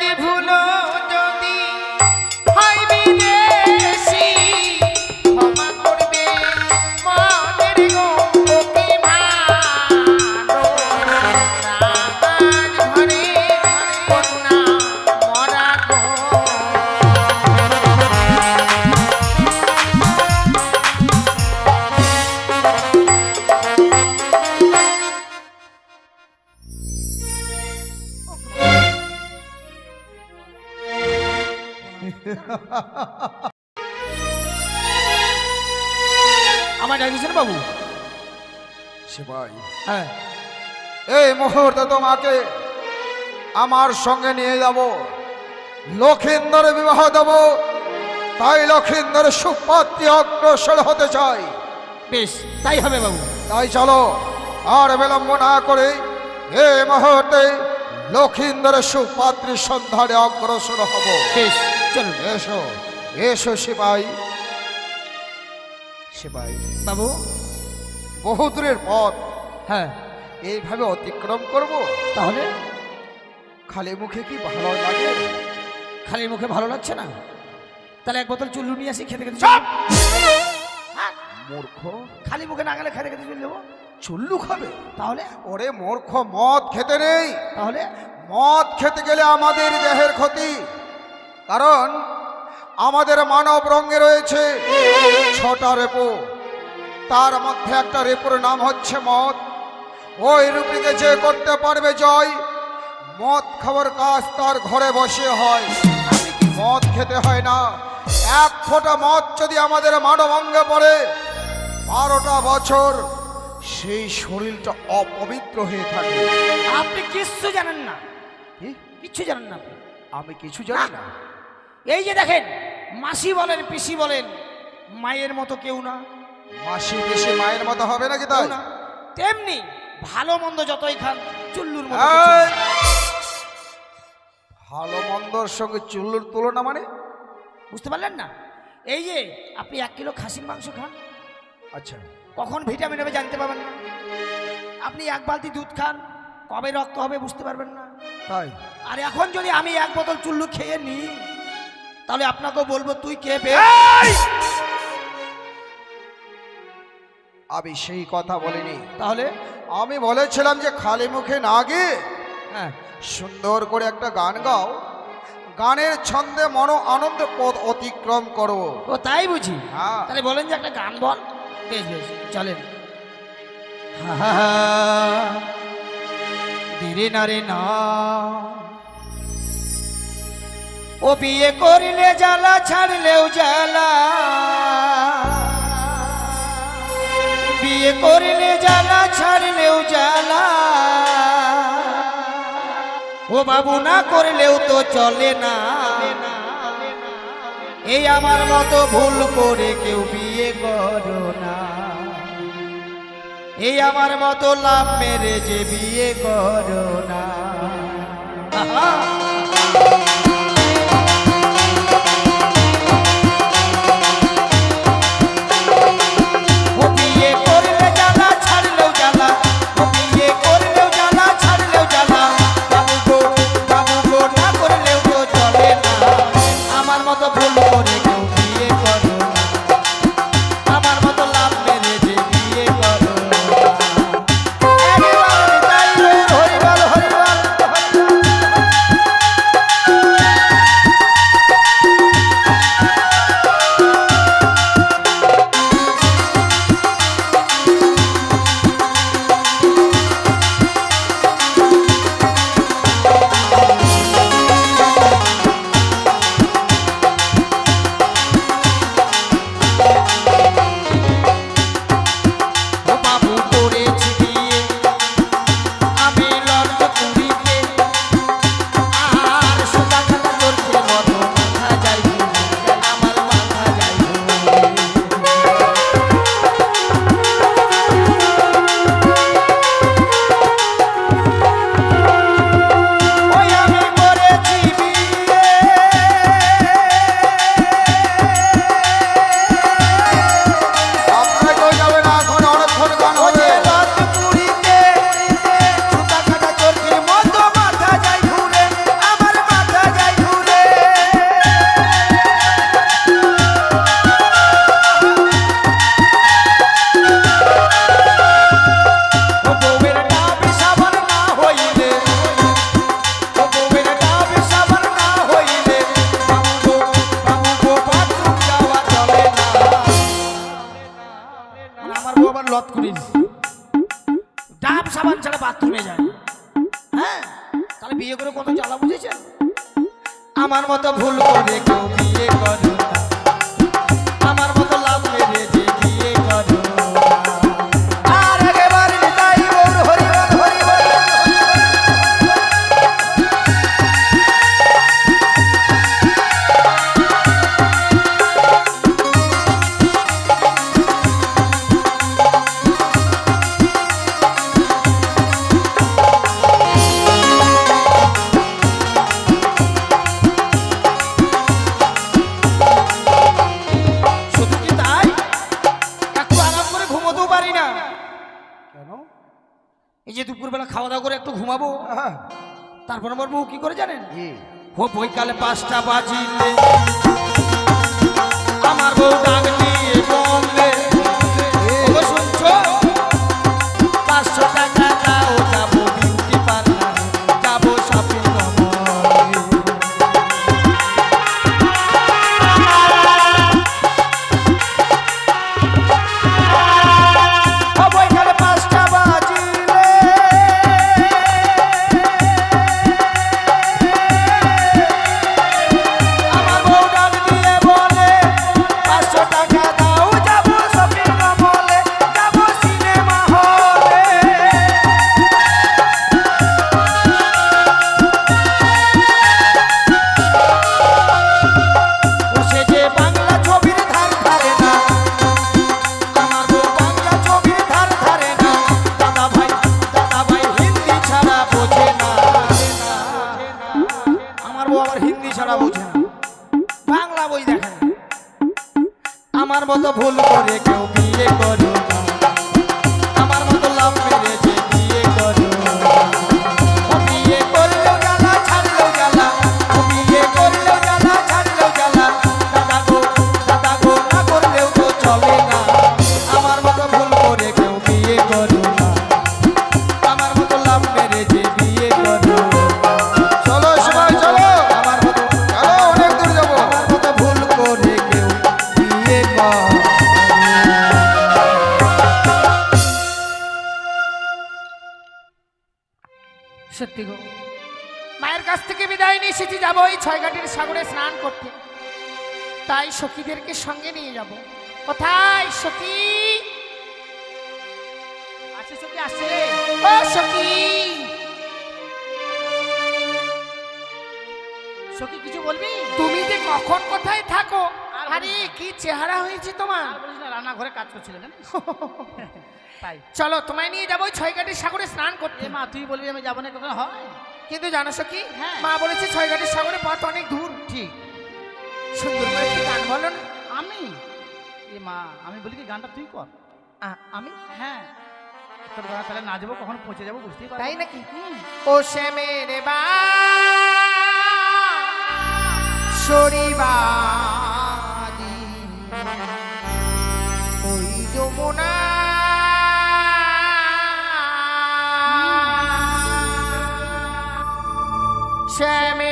যদি ভুলো তোমাকে আমার সঙ্গে নিয়ে যাব। লক্ষিন্দর বিবাহ দেব। তাই লক্ষিন্দর সুপাত্রী অগ্রসর হতে চাই বেশ তাই হবে বাবু। তাই চলো আর বিলম্ব না করে এই মুহূর্তে লক্ষিন্দরের সুপাত্রীর সন্ধানে অগ্রসর হব। বেশ চলুন। এসো এসো সিপাই। সিপাই। বাবু? বহু দূরের পথ হ্যাঁ। এইভাবে অতিক্রম করব? তাহলে? খালি মুখে কি ভালো লাগে? খালি মুখে ভালো লাগছে না? তাহলে এক বোতল চুল্লু নিয়ে আসি খেতে খেতে! হ্যাঁ, মূর্খ। খালি মুখে না গেলে খেতে খেতে চলে যাব চুল্লু খাবে? তাহলে? ওরে মূর্খ মদ খেতে নেই। তাহলে? মদ খেতে গেলে আমাদের দেহের ক্ষতি। কারণ আমাদের মানব রঙে রয়েছে ছটা রেপো। তার মধ্যে একটা রেপোর নাম হচ্ছে মদ। ওই রূপীকে যে করতে পারবে জয় মদ খাবার কাজ তার ঘরে বসে হয়। মদ খেতে হয় না? এক ফোঁটা মদ যদি আমাদের মানব অঙ্গে পড়ে বারোটা বছর সেই শরীরটা অপবিত্র হয়ে থাকে। আপনি কিচ্ছু জানেন না? কিচ্ছু জানেন না আপনি। আমি কিছু জানি না। এই যে দেখেন মাসি বলেন পিসি বলেন মায়ের মতো কেউ না। মাসি বেশি মায়ের মতো হবে নাকি তাই? না। তেমনি ভালো মন্দ যতই খান চুল্লুর। ভালো মন্দর সঙ্গে চুল্লুর তুলনা মানে? বুঝতে পারলেন না? এই যে আপনি এক কিলো খাসির মাংস খান। আচ্ছা। কখন ভিটামিন হবে জানতে পারবেন না। আপনি এক বালতি দুধ খান কবে রক্ত হবে বুঝতে পারবেন না। তাই? আর এখন যদি আমি এক বোতল চুল্লু খেয়ে নিই তাহলে আপনাকেও বলব তুই কে পে আমি সেই কথা বলিনি। তাহলে আমি বলেছিলাম যে খালি মুখে না গিয়ে হ্যাঁ সুন্দর করে একটা গান গাও। গানের ছন্দে মনো আনন্দ পথ অতিক্রম করো। ও তাই বুঝি? হ্যাঁ। তাহলে বলেন যে একটা গান বল। বেশ বেশ চলেন। ধীরে না রে না। ও বিয়ে করিলে জ্বালা ছাড়লেও জ্বালা। বিয়ে করিলে জ্বালা, ছাড়লেও জ্বালা। ও বাবু, না করলেও তো চলে না। এই আমার মতো ভুল করে কেউ বিয়ে করো না। এই আমার মতো লাভ মেরে যে বিয়ে করো না। বউ কি করে জানেন? ও বৈকালে পাঁচটা বাজিলে। সাগরে কাজ করছিল তাই। চলো তোমায় নিয়ে যাব ছয় ছয়ঘাটের সাগরে স্নান করতে। মা তুই বলবি আমি যাব না কখনো হয়। কিন্তু জানো কি হ্যাঁ। মা বলেছে ছয়ঘাটের সাগরে পথ অনেক দূর। ঠিক। সুন্দর করে কি গান বলো না। আমি? এ মা আমি বলি কি গানটা তুই কর। আমি? হ্যাঁ। তোর গান তাহলে না যাব কখন পৌঁছে যাব বুঝতেই পারব তাই নাকি? ও শ্যামে রে বা শরীবা Sammy.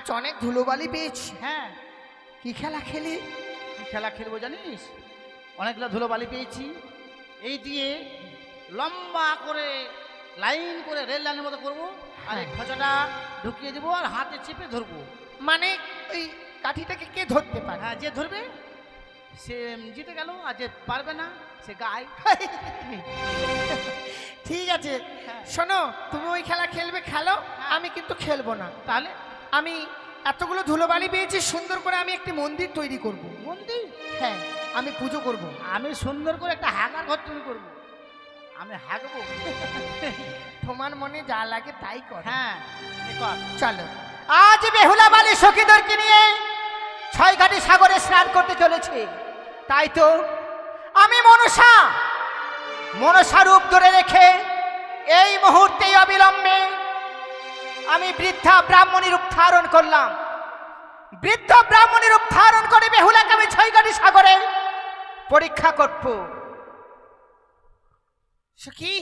আজ অনেক ধুলোবালি পেয়েছি। হ্যাঁ। কি খেলা খেলি? কি খেলা খেলব জানিস? অনেকগুলো ধুলোবালি পেয়েছি। এই দিয়ে লম্বা করে লাইন করে রেল লাইনের মতো করব। আর এই খোঁচাটা ঢুকিয়ে দেবো আর হাতে চেপে ধরবো। মানে ওই কাঠিটাকে কে ধরতে পারে? হ্যাঁ যে ধরবে সে জিতে গেল আর যে পারবে না সে গায়। ঠিক আছে। হ্যাঁ। শোনো তুমি ওই খেলা খেলবে খেলো হ্যাঁ। আমি কিন্তু খেলব না। তাহলে? আমি এতগুলো ধুলোবালি পেয়েছি সুন্দর করে আমি একটি মন্দির তৈরি করব। মন্দির? হ্যাঁ আমি পুজো করব। আমি সুন্দর করে একটা হাগার ঘর তৈরি করব। আমি হাগবো তোমার মনে যা লাগে তাই কর। হ্যাঁ কর। চলো। আজ বেহুলা বালি সখীদেরকে নিয়ে ছয় ঘাটি সাগরে স্নান করতে চলেছে। তাই তো আমি মনসা মনসা রূপ ধরে রেখে এই মুহূর্তেই অবিলম্বে আমি বৃদ্ধা ব্রাহ্মণী রূপ ধারণ করলাম। বৃদ্ধ ব্রাহ্মণী রূপ ধারণ করে বেহুলাকে আমি ছয় ঘাটি সাগরে পরীক্ষা করব। কি?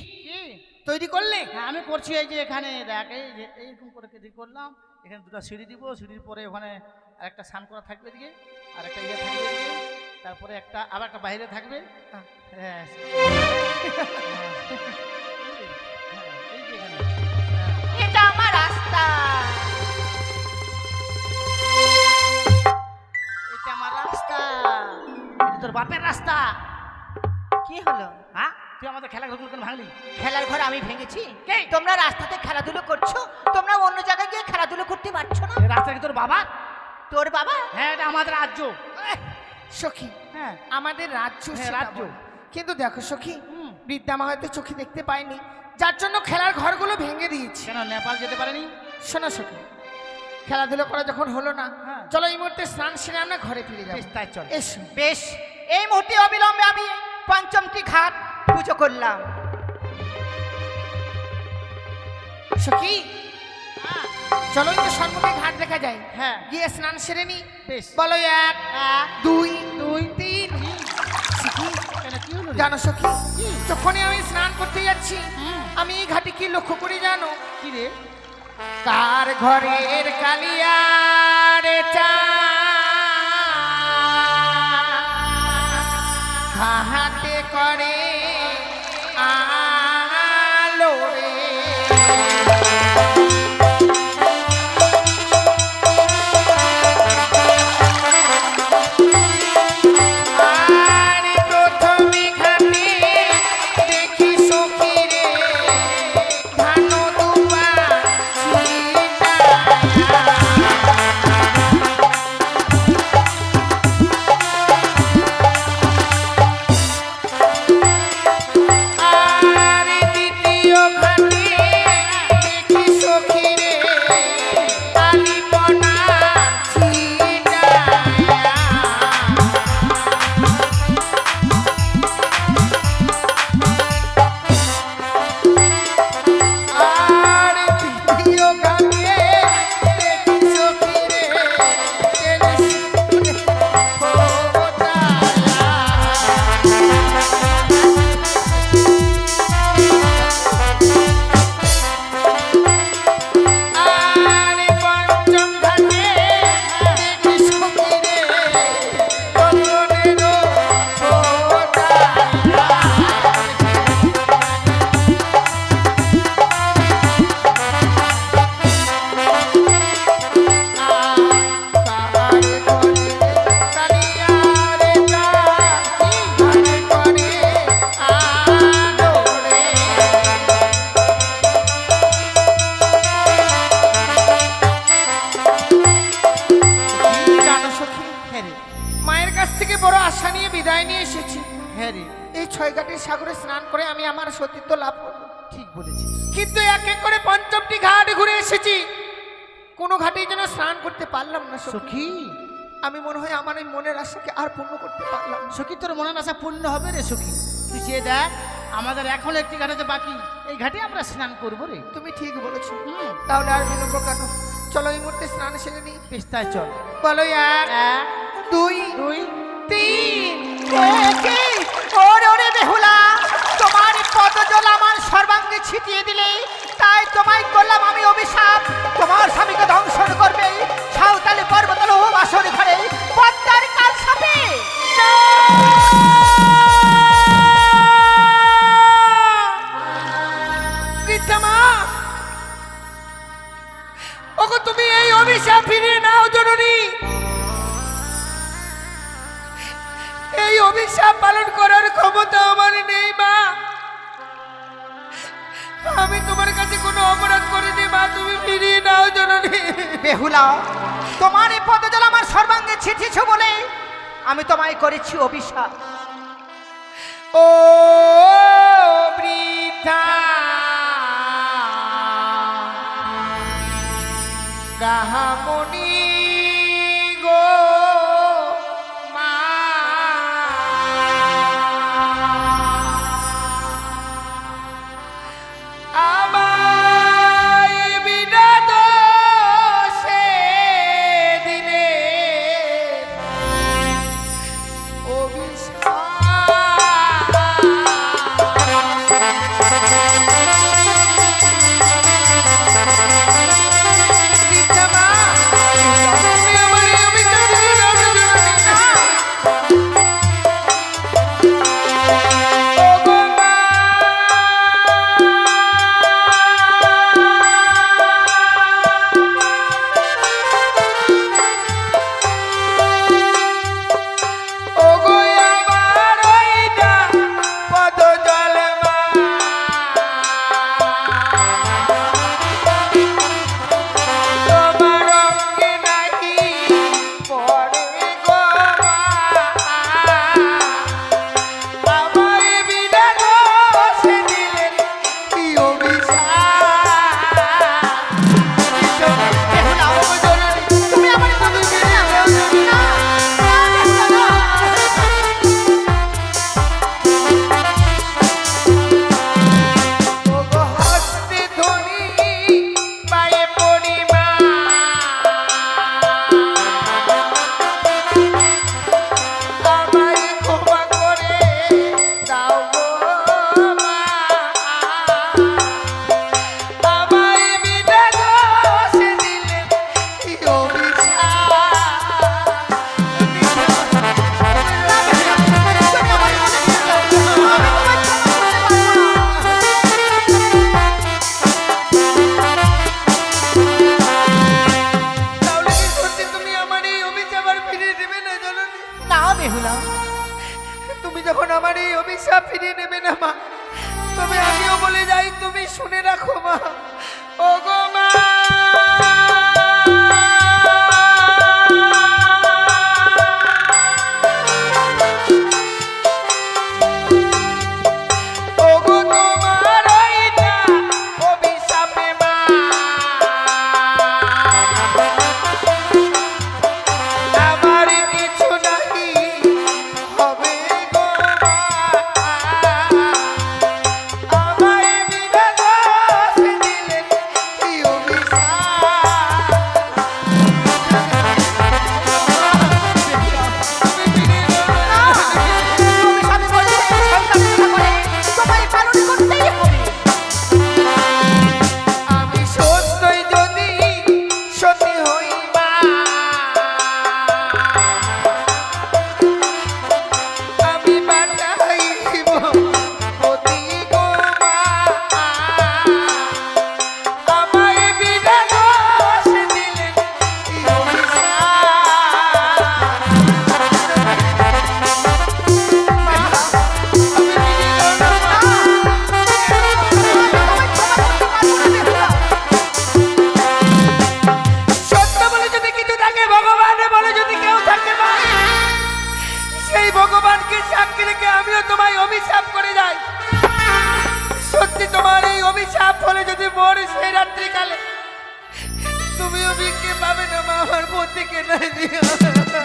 তৈরি করলে? হ্যাঁ আমি করছি এই যে এখানে দেখ এই যে এইরকম করে তৈরি করলাম। এখানে দুটো সিঁড়ি দিব সিঁড়ির পরে ওখানে আরেকটা স্নান করা থাকবে এদিকে আর একটা ইয়ে থাকবে তারপরে একটা আবার একটা বাইরে থাকবে। হ্যাঁ। তোর বাপের রাস্তা। কি হলো? হ্যাঁ তুই আমাদের খেলা ঘরগুলো কেন ভাঙলি? খেলার ঘর আমি ভেঙেছি। কে? তোমরা রাস্তাতে খেলাধুলো করছ তোমরা অন্য জায়গায় গিয়ে খেলাধুলো করতে পারছ না? রাস্তা কি তোর বাবা তোর বাবা? হ্যাঁ এটা আমাদের রাজ্য। সখী হ্যাঁ। আমাদের রাজ্য হ্যাঁ, রাজ্য। কিন্তু দেখো সখী হুম। বৃদ্ধামা হয়তো চোখে দেখতে পায়নি। যার জন্য খেলার ঘরগুলো ভেঙে দিয়েছি। কেন নেপাল যেতে পারেনি? শোনো সখী খেলাধুলো করা যখন হলো না হ্যাঁ। চলো এই মুহূর্তে স্নান সেরে আমরা ঘরে ফিরে যাব। বেশ, তাই চল। এসো বেশ এই মুহূর্তে অবিলম্বে আমি পঞ্চমটি ঘাট পুজো করলাম। সখী হ্যাঁ। চলো তো সম্মুখে ঘাট দেখা যায়। হ্যাঁ। গিয়ে স্নান সেরে নি। বেশ। বলো এক দুই দুই তিন। জানো সখী যখনই আমি স্নান করতে যাচ্ছি আমি এই ঘাটে কি লক্ষ্য করি জানো? কি রে? কার ঘরের কালিয়ারে চা হাতে করে তোর মনের আশা পূর্ণ হবে রে সুখী। তুই চেয়ে দেখ আমাদের এখন একটি ঘাটে বাকি। এই ঘাটে আমরা স্নান করব রে। তুমি ঠিক বলেছ। তাহলে আর বিলম্ব কেন? চলো এই মুহূর্তে স্নান সেরে নি পিস্তায় চল। বলো এক এক দুই দুই তিন।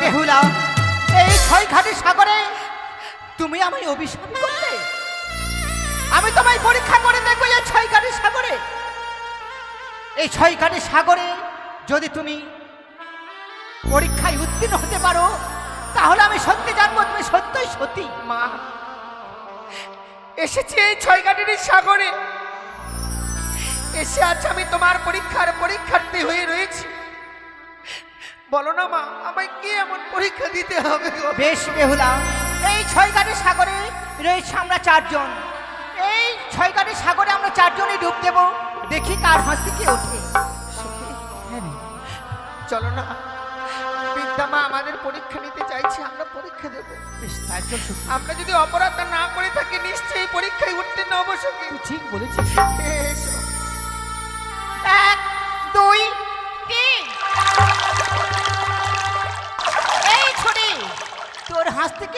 বেহুলা এই সাগরে তুমি আমায় অভিশাপ করলে? আমি তোমায় পরীক্ষা করে দেখব এই ছয় ঘাটের সাগরে। এই ঘাটের সাগরে যদি তুমি পরীক্ষায় উত্তীর্ণ হতে পারো তাহলে আমি সত্যি জানব তুমি সত্যই সত্যি মা এসেছি এই ছয় গাড়ির সাগরে। এসে আজ আমি তোমার পরীক্ষার পরীক্ষার্থী হয়ে রয়েছি। বলো না মা আমায় কি এমন পরীক্ষা দিতে হবে গো? বেশ বেহুলা এই ছয় গাড়ির সাগরে রয়েছে আমরা চারজন। এই ছয় গাড়ির সাগরে আমরা চারজনই ডুব দেব দেখি কার হাসি কে ওঠে। হ্যাঁ চলো না। বিদ্যা মা আমাদের পরীক্ষা নিতে চাইছে আমরা পরীক্ষা দেব। আমরা যদি অপরাধ না করে থাকি নিশ্চয়ই পরীক্ষায় উত্তীর্ণ অবশ্যই ঠিক বলেছিস।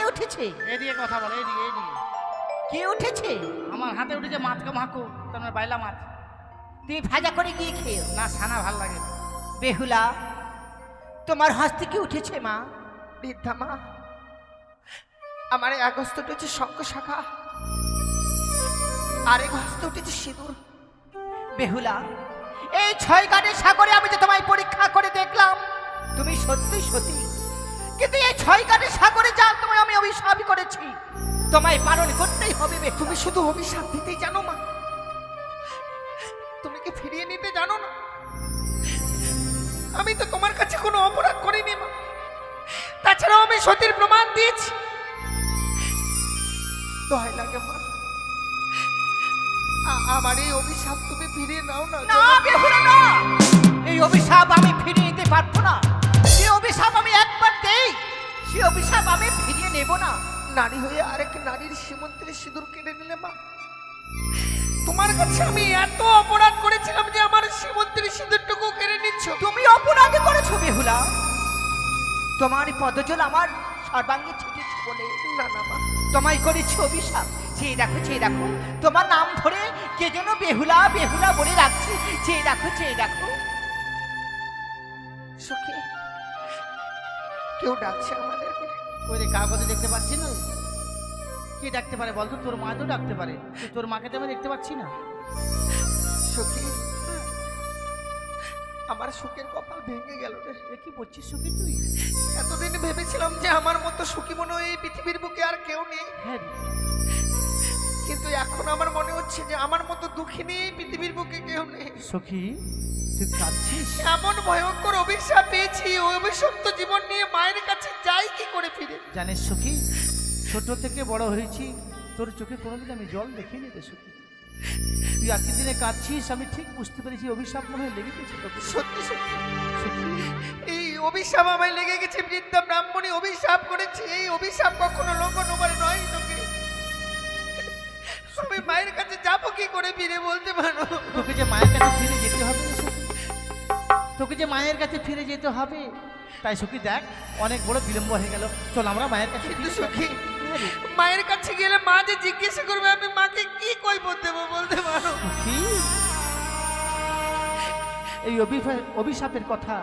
উঠেছে? এদিকে কথা বলে এদিকে এদিকে। কে উঠেছে? আমার হাতে উঠেছে মাছকে মাখো তোমার বাইলা মাছ। তুমি ভাজা করে গিয়ে খেও না ছানা ভালো লাগে না। বেহুলা তোমার হাসতে কি উঠেছে মা? বৃদ্ধা মা আমার এই আগস্ট উঠেছে শঙ্খ শাখা আর এক হস্ত উঠেছে সিঁদুর। বেহুলা এই ছয় গানের সাগরে আমি যে তোমায় পরীক্ষা করে দেখলাম তুমি সত্যি সত্যি কিন্তু এই ছয় গানের সাগরে যা তোমায় আমি অভিশাপই করেছি। তোমায় পালন করতেই হবে তুমি শুধু অভিশাপ দিতেই জানো মা। তুমি কি ফিরিয়ে নিতে জানো না? আমি তো তোমার কাছে কোনো অপরাধ করিনি মা। তাছাড়াও আমি সতীর প্রমাণ দিয়েছি। দয় লাগে মা। আমার এই অভিশাপ তুমি ফিরিয়ে নাও না না বেহুলা না! এই অভিশাপ আমি ফিরিয়ে নিতে পারব না। অভিশাপ আমি একবার দেই সে অভিশাপ আমি ফিরিয়ে নেব না। নারী হয়ে আরেক নারীর সীমন্তের সিঁদুর কেড়ে নিলে মা। তোমার কাছে আমি এত অপরাধ করেছিলাম যে আমার সীমন্তের সিঁদুরটুকু কেড়ে নিচ্ছ। তুমি অপরাধ করেছ বেহুলা। তোমার পদজল আমার সর্বাঙ্গে ছিটেছে বলে না না মা। তোমায় করেছি অভিশাপ। চেয়ে দেখো চেয়ে দেখো তোমার নাম ধরে কে যেন বেহুলা বেহুলা বলে রাখছে। চেয়ে দেখো চেয়ে দেখো। সখী কেউ ডাকছে আমাদেরকে। ওই রে কাগজে দেখতে পাচ্ছি না? কে ডাকতে পারে বলতো? তোর মা তো ডাকতে পারে। তোর মাকে তো আমি দেখতে পাচ্ছি না। সখী? আমার সুখের কপাল ভেঙে গেল রে। কি বলছিস সুখী তুই? এতদিন ভেবেছিলাম যে আমার মতো সুখী মনে হয় এই পৃথিবীর বুকে আর কেউ নেই। হ্যাঁ। কিন্তু এখন আমার মনে হচ্ছে যে আমার মতো দুঃখী নেই পৃথিবীর বুকে কেউ নেই। সখী তুই কাঁদছিস? এমন ভয়ঙ্কর অভিশাপ পেয়েছি ওই অভিশপ্ত জীবন নিয়ে মায়ের কাছে যাই কি করে ফিরে? জানিস সখী ছোট থেকে বড় হয়েছি তোর চোখে কোনোদিন আমি জল দেখিনি রে সখী। তুই আজকের দিনে কাঁদছিস আমি ঠিক বুঝতে পেরেছি অভিশাপ মনে হয় লেগে গেছে তোকে। সত্যি সত্যি। সখী। এই অভিশাপ আমায় লেগে গেছে বৃদ্ধা ব্রাহ্মণী অভিশাপ করেছে। এই অভিশাপ কখনো লঙ্ঘন হবার নয় তোকে। আমি মায়ের কাছে যাব কি করে ফিরে বলতে পারো তোকে যে মায়ের কাছে ফিরে যেতে হবে তোকে যে মায়ের কাছে ফিরে যেতে হবে তাই সখী দেখ অনেক বড় বিলম্ব হয়ে গেল চল আমরা মায়ের কাছে কিন্তু। সখী। মায়ের কাছে গেলে মা যে জিজ্ঞেস করবে আমি মাকে কি কইব দেবো বলতে পারো এই অভিশাপের কথা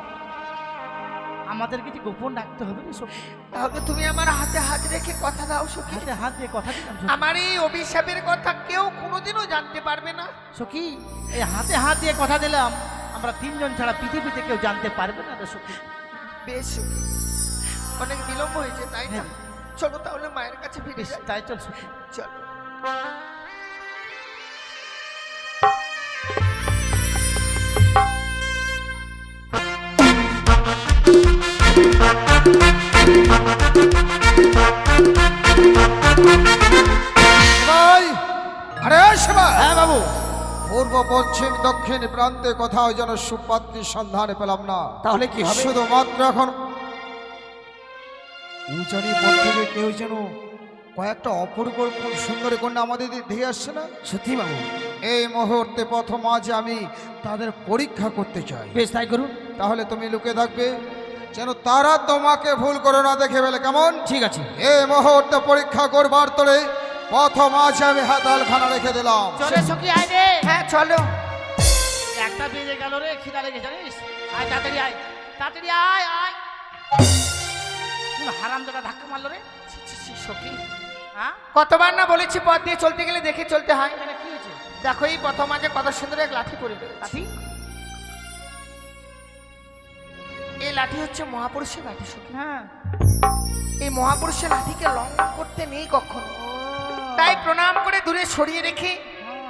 আমাদের কিছু গোপন রাখতে হবে না সখী। তাহলে তুমি আমার হাতে হাত রেখে কথা দাও সখী। হাতে হাত দিয়ে কথা দিলাম সখী। আমার এই অভিশাপের কথা কেউ কোনোদিনও জানতে পারবে না। সখী এই হাতে হাত দিয়ে কথা দিলাম আমরা তিনজন ছাড়া পৃথিবীতে কেউ জানতে পারবে না রে সখী। বেশ সখী। অনেক বিলম্ব হয়েছে তাই না? হ্যাঁ। চলো তাহলে মায়ের কাছে ফিরে বেশ যাই। তাই চল সখী। চলো। আরে সেবা হ্যাঁ বাবু। পূর্ব পশ্চিম দক্ষিণ প্রান্তে কোথাও যেন সুপাত্রীর সন্ধান পেলাম না। তাহলে কি হবে? শুধুমাত্র এখন উচারি পথ থেকে কেউ যেন কয়েকটা অপূর্ব সুন্দরী কন্যা আমাদের ধেয়ে আসছে না? সত্যি বাবু। এই মুহূর্তে প্রথম আজ আমি তাদের পরীক্ষা করতে চাই। বেশ তাই করুন। তাহলে তুমি লুকে থাকবে। যেন তারা তোমাকে ভুল করে না দেখে ফেলে কেমন? ঠিক আছে। এই মুহূর্তে পরীক্ষা করবার তোরে প্রথম আছে আমি হাতালখানা রেখে দিলাম। চলে সখী আয় রে। হ্যাঁ চলো। একটা বেজে গেল রে খিদা লেগে জানিস? আয় তাড়াতাড়ি আয়। তাড়াতাড়ি আয় আয়। হারাম দাদা ধাক্কা মারলো রে? ছি, ছি, ছি, সখী। হ্যাঁ কতবার না বলেছি পথ দিয়ে চলতে গেলে দেখে চলতে হয়। কি হয়েছে? দেখো এই প্রথম আজে কত সুন্দর এক লাঠি পড়ে। লাঠি? এই লাঠি হচ্ছে মহাপুরুষের লাঠি সখী। হ্যাঁ। এই মহাপুরুষের লাঠিকে লঙ্ঘন করতে নেই কখনো। তাই প্রণাম করে দূরে সরিয়ে রেখে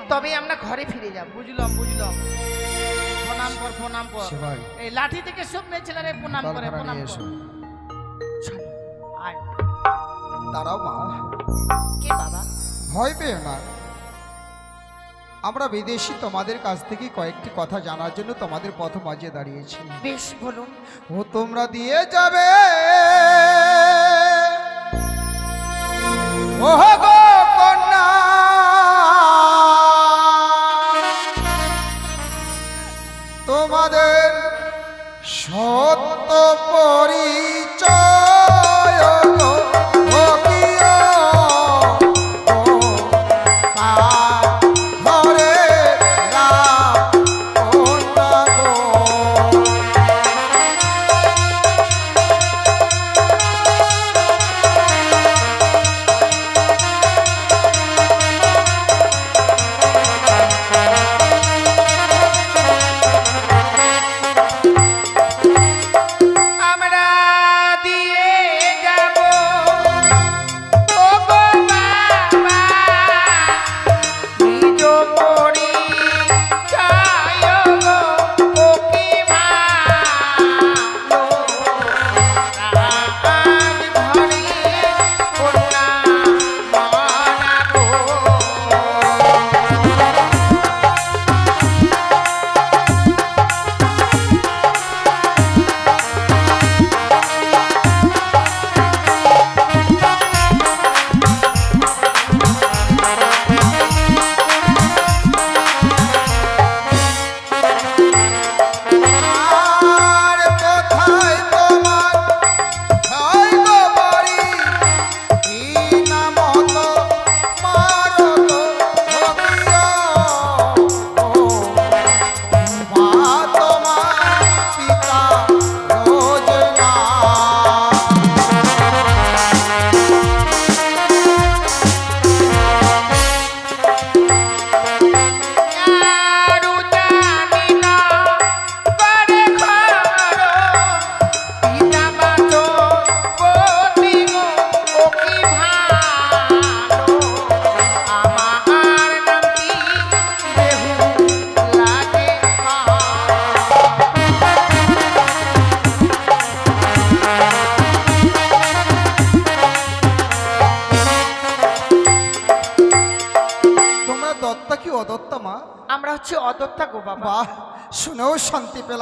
তবে আমরা ঘরে ফিরে যাব। বুঝলাম বুঝলাম। প্রণাম কর প্রণাম কর। এই লাঠি থেকে সব মেয়ে ছেলেরা প্রণাম করে প্রণাম কর। আয়। দাঁড়াও মা। কে বাবা? ভয় পেও না। আমরা বিদেশি তোমাদের কাছ থেকে কয়েকটি কথা জানার জন্য তোমাদের পথ মাঝে দাঁড়িয়েছি। বেশ বলুন। ও তোমরা দিয়ে যাবে। ওহ গো!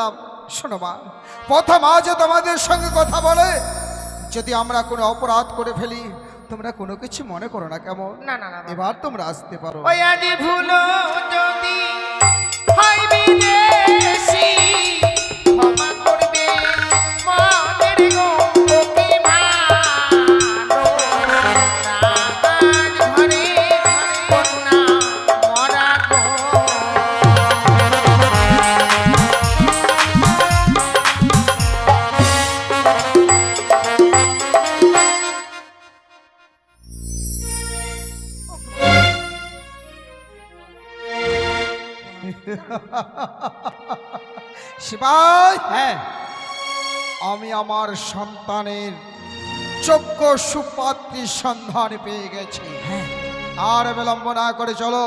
পেলাম শোনো মা প্রথম আজ তোমাদের সঙ্গে কথা বলে যদি আমরা কোনো অপরাধ করে ফেলি তোমরা কোনো কিছু মনে করো না কেমন? না না না এবার তোমরা আসতে পারো। ওই আদি ভুলো যদি হয় হ্যাঁ। আমি আমার সন্তানের চক্ষু সুপাত্রীর সন্ধান পেয়ে গেছি। আর বিলম্ব না করে চলো।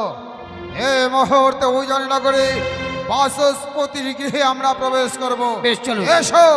এ মুহূর্তে ওই নগরে বাসস্পতির গৃহে আমরা প্রবেশ করব। এসো।